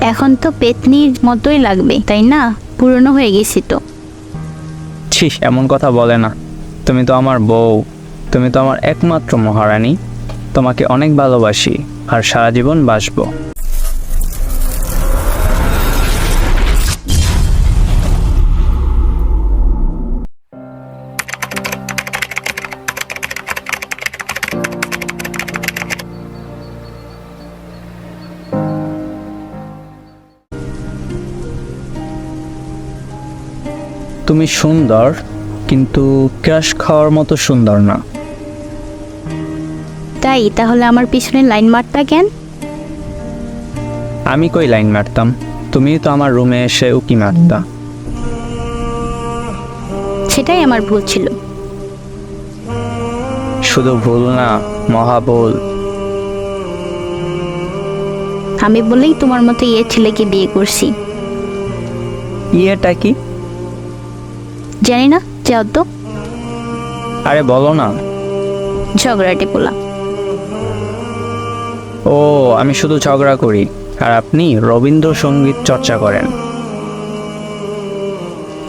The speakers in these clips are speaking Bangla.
এখন তো পেতনির মতোই লাগবে, তাই না? পুরনো হয়ে গেছি তো। ছিস এমন কথা বলে না। তুমি তো আমার বউ, তুমি তো আমার একমাত্র মহারানী। তোমাকে অনেক ভালোবাসি, আর সারা জীবন বাসবো। তুমি সুন্দর কিন্তু ক্রাশ খাওয়ার মতো সুন্দর না। তাই তাহলে আমার পিছনে লাইন মারতা কেন? আমি কই লাইন মারতাম? তুমি তো আমার রুমে এসে উকি মারতা। সেটাই আমার ভুল ছিল। শুধু ভুল না মহা ভুল। আমি বলেই তোমার মতো ইয়ে ছেলেকে বিয়ে করছি। ইয়েটা কি? জানি না যাও তো। আরে বলো না। ঝগড়াটে পোলা ও আমি শুধু ঝগড়া করি। আর আপনি রবীন্দ্রসঙ্গীত চর্চা করেন।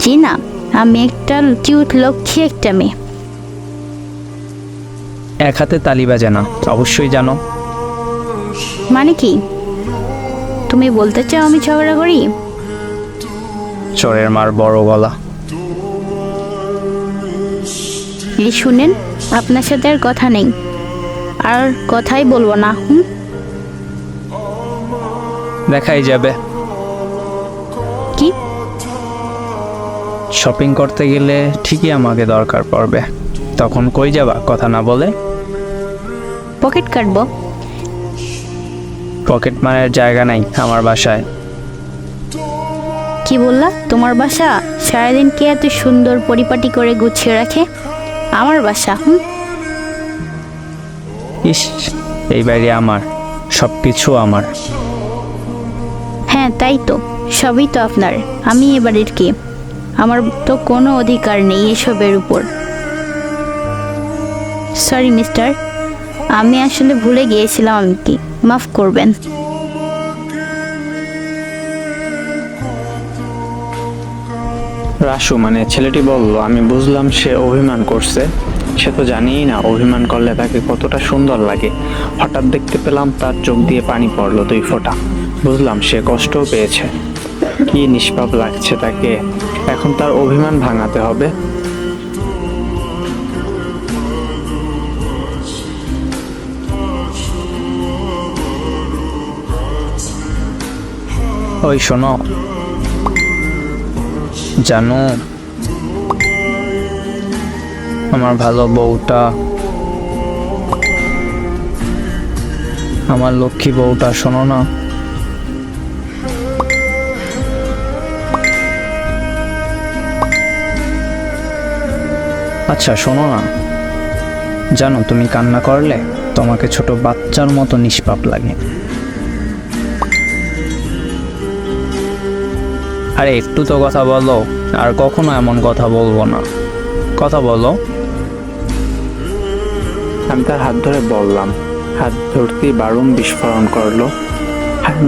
জি না আমি একটা কিউট লক্ষ্মী একটা মেয়ে। এক হাতে তালি বাজে না অবশ্যই জানো। মানে কি? তুমি বলতে চাও আমি ঝগড়া করি? চোরের মার বড় গলা। এই শুনেন আপনার সাথে আর কথা নেই। আর কথাই বলব না হুম? দেখাই যাবে। কি? শপিং করতে গেলে ঠিকই আমাকে দরকার পড়বে। তখন কই যাবা কথা না বলে? পকেট কাটবো। পকেট মারের জায়গা নাই আমার বাসায়। কি বললা? তোমার বাসা সারাদিন কে এত সুন্দর পরিপাটি করে গুছিয়ে রাখে? আমার বাসা হুম? ইস এই বাড়ি আমার সব কিছু আমার। হ্যাঁ তাই তো সবই তো আপনার। আমি এবারের কে? আমার তো কোনো অধিকার নেই এসবের উপর। সরি মিস্টার আমি আসলে ভুলে গিয়েছিলাম আমি কি মাফ করবেন। রাসু মানে ছেলেটি বলল, আমি বুঝলাম সে অভিমান করছে। সে তো জানিই না অভিমান করলে তাকে কতটা সুন্দর লাগে। হঠাৎ দেখতে পেলাম তার চোখ দিয়ে পানি পড়ল দুই ফোঁটা। বুঝলাম সে কষ্টও পেয়েছে। কি নিষ্পাপ লাগছে তাকে। এখন তার অভিমান ভাঙাতে হবে। ওই শোনো জানো, আমার ভালো বউটা, আমার লক্ষ্মী বউটা, শোনো না। আচ্ছা শোনো না। জানো, তুমি কান্না করলে তোমাকে ছোট বাচ্চার মতো নিষ্পাপ লাগে। আরে একটু তো কথা বলো আর কখনো এমন কথা বলব না। কথা বলো। আমি তার হাত ধরে বললাম হাত ধরতেই বারুম বিস্ফোরণ করল।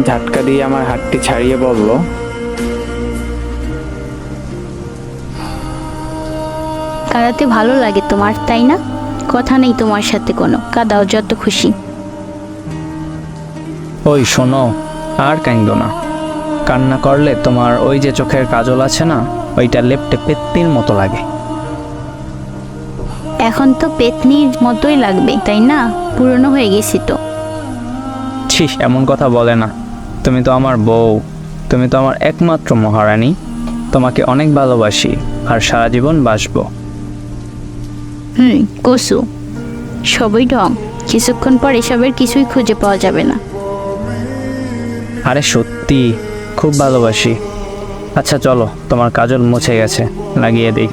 ঝাটকা দিয়ে আমার হাতটি ছাড়িয়ে বলল কাদাতে ভালো লাগে তোমার তাই না? কথা নেই তোমার সাথে কোনো কাদাও যত খুশি। ওই শোনো আর কাইন্দ না। কান্না করলে তোমার ওই যে চোখের কাজল আছে না ওইটা লেপটে পেত্তির মতো লাগে। এখন তো পেতনির মতোই লাগবে তাই না? পুরনো হয়ে গেছি তো। ছি এমন কথা বলে না। তুমি তো আমার বউ তুমি তো আমার একমাত্র মহারানী। তোমাকে অনেক ভালোবাসি আর সারা জীবন বাসবো। হুম কসু। সবই ঢং। কিছুক্ষণ পর এসবের কিছুই খুঁজে পাওয়া যাবে না। আরে সত্যি খুব ভালোবাসি। আচ্ছা চলো তোমার কাজল মুছে গেছে। লাগিয়ে দিই।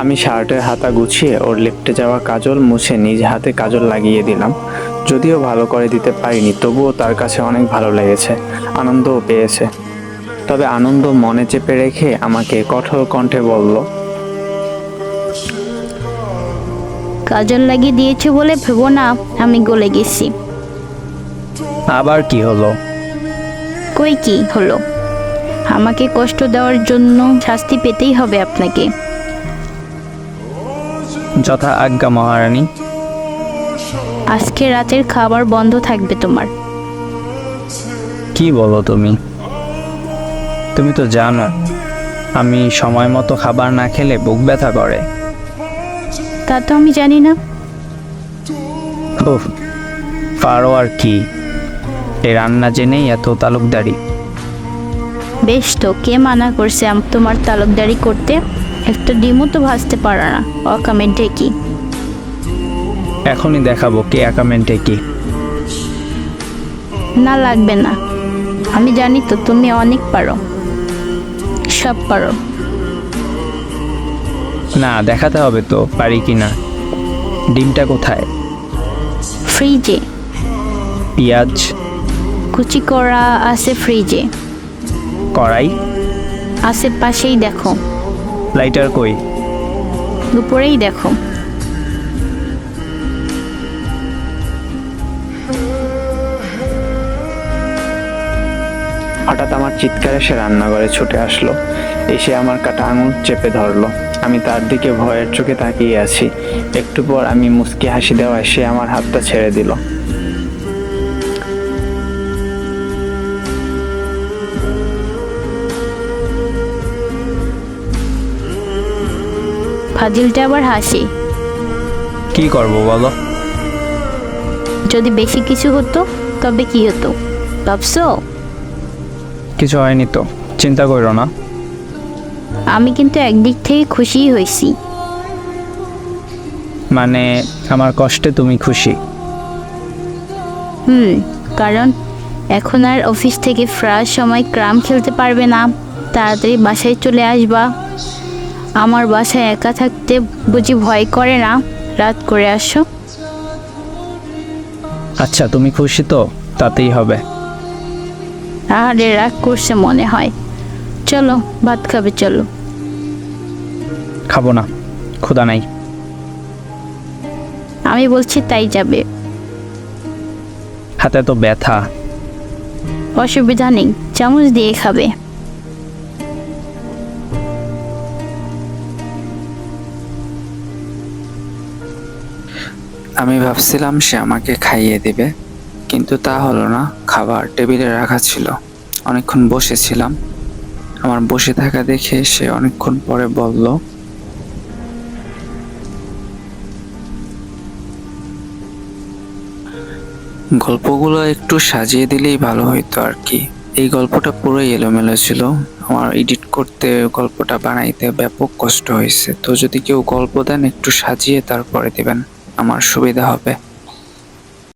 আমি শার্টের হাতা গুছিয়ে ওর লেপটে যাওয়া কাজল মুছে নিজ হাতে কাজল লাগিয়ে দিলাম। যদিও ভালো করে দিতে পারিনি তবুও তার কাছে অনেক ভালো লেগেছে আনন্দও পেয়েছে। তবে আনন্দ মনে চেপে রেখে আমাকে কঠোর কণ্ঠে বলল কাজল লাগিয়ে দিয়েছে বলে ভেবো না আমি গলে গেছি। আবার কি হলো? কই কি হলো? আমাকে কষ্ট দেওয়ার জন্য শাস্তি পেতেই হবে আপনাকে। যথা আজ্ঞা মহারানী। আজকে রাতের খাবার বন্ধ থাকবে তোমার। কি বলো তুমি? তুমি তো জানো আমি সময় মতো খাবার না খেলে বুক ব্যথা করে। তা তো আমি জানি না। পারো আর কি। এই রান্না জেনেই এত তালুকদারি। বেশ তো কে মানা করছে আম- তোমার তালুকদারি করতে? একটা ডিমও তো ভাজতে পারো না অকামের ঢেকি এখনই দেখাবো কে অ্যাকামেন্টে কি। না লাগবে না। আমি জানি তো তুমি অনেক পারো। সব পারো। না দেখাতে হবে তো পারি কি না। ডিমটা কোথায়? ফ্রিজে। পেঁয়াজ। কুচি করা আছে ফ্রিজে কড়াই? আছে পাশেই দেখো। লাইটার কই? দুপুরেই দেখো। হঠাৎ আমার চিৎকারে সে রান্নাঘরে ছুটে আসলো। এসে আমার কাটা আঙুল চেপে ধরলো। আমি তার দিকে ভয়ের চোখে তাকিয়ে আছি। একটু পর আমি মুচকি হাসি দেওয়ায় সে আমার হাতটা ছেড়ে দিল। ফাজিলটা আবার হাসি। কি করব বলো? যদি বেশি কিছু হতো তবে কি হতো? ভাবছ? কিছু হয়নি তো চিন্তা করো না। আমি কিন্তু একদিক থেকে খুশি হয়েছি। মানে আমার কষ্টে তুমি খুশি? হুম কারণ এখন আর অফিস থেকে ফ্রার সময় ক্রাম খেলতে পারবে না। তাড়াতাড়ি বাসায় চলে আসবা। আমার বাসায় একা থাকতে বুঝি ভয় করে না? রাত করে আসো। আচ্ছা তুমি খুশি তো? তাতেই হবে। আরে রাগ করছে মনে হয়। চলো ভাত খাবে চলো। খাব না। ক্ষুধা নাই। আমি বলছি তাই যাবে। হাতে তো ব্যথা। অসুবিধা নেই। চামচ দিয়ে খাবে। আমি ভাবছিলাম সে আমাকে খাইয়ে দেবে, কিন্তু তা হলো না। খাবার টেবিলে রাখা ছিল। অনেকক্ষণ বসেছিলাম। আমার বসে থাকা দেখে সে অনেকক্ষণ পরে বলল, গল্পগুলো একটু সাজিয়ে দিলেই ভালো হইতো আর কি। এই গল্পটা পুরোই এলোমেলো ছিল। আমার এডিট করতে, গল্পটা বানাইতে ব্যাপক কষ্ট হয়েছে। তো যদি কেউ গল্প দেন, একটু সাজিয়ে তারপরে দেবেন। আমার সুবিধা হবে।